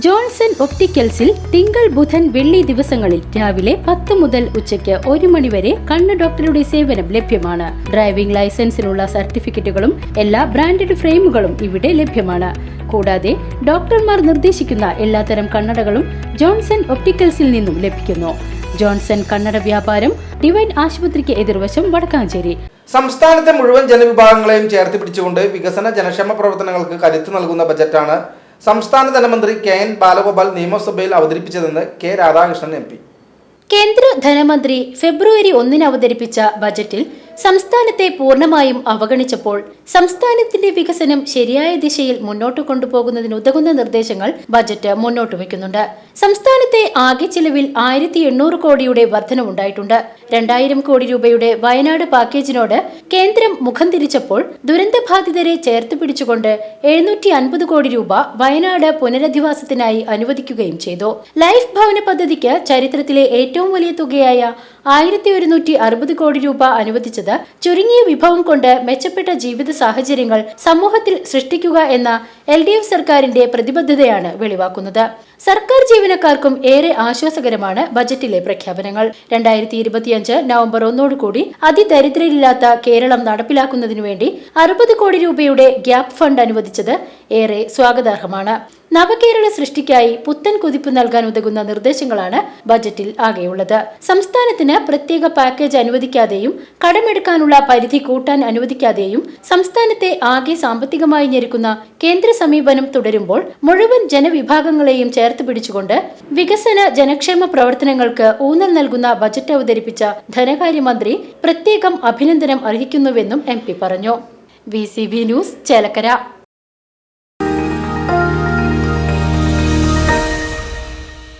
Johnson ഒപ്റ്റിക്കൽസിൽ തിങ്കൾ ബുധൻ വെള്ളി ദിവസങ്ങളിൽ രാവിലെ പത്ത് മുതൽ ഉച്ചയ്ക്ക് ഒരു മണിവരെ കണ്ണ് ഡോക്ടറുടെ സേവനം ലഭ്യമാണ്. ഡ്രൈവിംഗ് ലൈസൻസിനുള്ള സർട്ടിഫിക്കറ്റുകളും എല്ലാ ബ്രാൻഡഡ് ഫ്രെയിമുകളും ഇവിടെ ലഭ്യമാണ്. കൂടാതെ ഡോക്ടർമാർ നിർദ്ദേശിക്കുന്ന എല്ലാത്തരം കണ്ണടകളും ജോൺസൺ ഒപ്റ്റിക്കൽസിൽ നിന്നും ലഭിക്കുന്നു. ജോൺസൺ കണ്ണട വ്യാപാരം ഡിവൈൻ ആശുപത്രിക്ക് എതിർവശം വടക്കാഞ്ചേരി. സംസ്ഥാനത്തെ മുഴുവൻ ജനവിഭാഗങ്ങളെയും ചേർത്ത് പിടിച്ചുകൊണ്ട് വികസന ജനക്ഷേമ പ്രവർത്തനങ്ങൾക്ക് കരുത്ത് നൽകുന്ന ബജറ്റാണ് സംസ്ഥാന ധനമന്ത്രി കെ എൻ ബാലഗോപാൽ നിയമസഭയിൽ അവതരിപ്പിച്ചതെന്ന് കെ രാധാകൃഷ്ണൻ എം കേന്ദ്ര ധനമന്ത്രി ഫെബ്രുവരി ഒന്നിന് അവതരിപ്പിച്ച ബജറ്റിൽ സംസ്ഥാനത്തെ പൂർണമായും അവഗണിച്ചപ്പോൾ സംസ്ഥാനത്തിന്റെ വികസനം ശരിയായ ദിശയിൽ മുന്നോട്ട് കൊണ്ടുപോകുന്നതിന് ഉതകുന്ന നിർദ്ദേശങ്ങൾ ബജറ്റ് മുന്നോട്ട് വയ്ക്കുന്നുണ്ട്. സംസ്ഥാനത്തെ ആകെ ചെലവിൽ ആയിരത്തി എണ്ണൂറ് കോടിയുടെ വർധനവുണ്ടായിട്ടുണ്ട് രണ്ടായിരം കോടി രൂപയുടെ വയനാട് പാക്കേജിനോട് കേന്ദ്രം മുഖം തിരിച്ചപ്പോൾ ദുരന്തബാധിതരെ ചേർത്ത് പിടിച്ചുകൊണ്ട് എഴുന്നൂറ്റി അൻപത് കോടി രൂപ വയനാട് പുനരധിവാസത്തിനായി അനുവദിക്കുകയും ചെയ്തു. ലൈഫ് ഭവന പദ്ധതിക്ക് ചരിത്രത്തിലെ ഏറ്റവും വലിയ തുകയായ ആയിരത്തി ഒരുന്നൂറ്റി അറുപത് കോടി രൂപ അനുവദിച്ചത് ചുരുങ്ങിയ വിഭവം കൊണ്ട് മെച്ചപ്പെട്ട ജീവിത സാഹചര്യങ്ങൾ സമൂഹത്തിൽ സൃഷ്ടിക്കുക എന്ന എൽ ഡി എഫ് സർക്കാരിന്റെ പ്രതിബദ്ധതയാണ് വെളിവാക്കുന്നത്. സർക്കാർ ജീവനക്കാർക്കും ഏറെ ആശ്വാസകരമാണ് ബജറ്റിലെ പ്രഖ്യാപനങ്ങൾ. രണ്ടായിരത്തി ഇരുപത്തിയഞ്ച് നവംബർ ഒന്നോടുകൂടി അതിദരിദ്രരില്ലാത്ത കേരളം നടപ്പിലാക്കുന്നതിനു വേണ്ടി അറുപത് കോടി രൂപയുടെ ഗ്യാപ് ഫണ്ട് അനുവദിച്ചത് ഏറെ സ്വാഗതാർഹമാണ്. നവകേരള സൃഷ്ടിക്കായി പുത്തൻ കുതിപ്പ് നൽകാൻ ഉതകുന്ന നിർദ്ദേശങ്ങളാണ് ബജറ്റിൽ ആകെയുള്ളത്. സംസ്ഥാനത്തിന് പ്രത്യേക പാക്കേജ് അനുവദിക്കാതെയും കടമെടുക്കാനുള്ള പരിധി കൂട്ടാൻ അനുവദിക്കാതെയും സംസ്ഥാനത്തെ ആകെ സാമ്പത്തികമായി ഞെരുക്കുന്ന കേന്ദ്ര സമീപനം തുടരുമ്പോൾ മുഴുവൻ ജനവിഭാഗങ്ങളെയും ചേർത്ത് പിടിച്ചുകൊണ്ട് വികസന ജനക്ഷേമ പ്രവർത്തനങ്ങൾക്ക് ഊന്നൽ നൽകുന്ന ബജറ്റ് അവതരിപ്പിച്ച ധനകാര്യമന്ത്രി പ്രത്യേകം അഭിനന്ദനം അർഹിക്കുന്നുവെന്നും എം പറഞ്ഞു. V news Chelakkara.